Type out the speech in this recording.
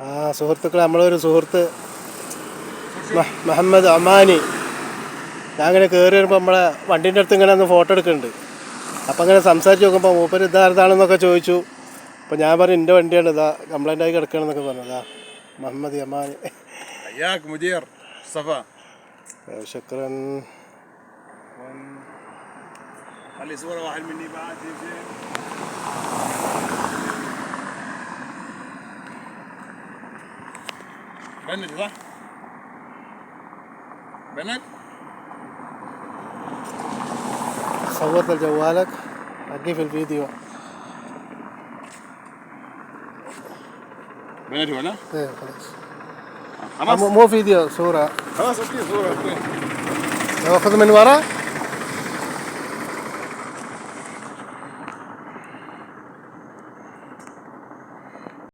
ആ സുഹൃത്തുക്കളെ നമ്മളൊരു സുഹൃത്ത് മഹ- മുഹമ്മദ് അമാനി ഞാൻ അങ്ങനെ കയറി വരുമ്പോൾ നമ്മളെ വണ്ടീൻ്റെ അടുത്ത് ഇങ്ങനെ ഒന്ന് ഫോട്ടോ എടുക്കുന്നുണ്ട് അപ്പം അങ്ങനെ സംസാരിച്ച് നോക്കുമ്പോൾ മൂപ്പര് ഇതാരതാണെന്നൊക്കെ ചോദിച്ചു അപ്പോൾ ഞാൻ പറഞ്ഞു എൻ്റെ വണ്ടിയാണ് ഇതാ കംപ്ലൈൻ്റ് ആയി കിടക്കണമെന്നൊക്കെ പറഞ്ഞു അതാ മുഹമ്മദ് അമാനി حياك مدير صفا ശുക്രൻ خلي صورة واحد مني بعد بنت صح؟ بنت؟ صورت جوالك أدي في الفيديو. بنت ولا؟ إيه خلاص. خلاص. مو فيديو صورة. خلاص أوكي صورة أوكي. ناخذ من ورا؟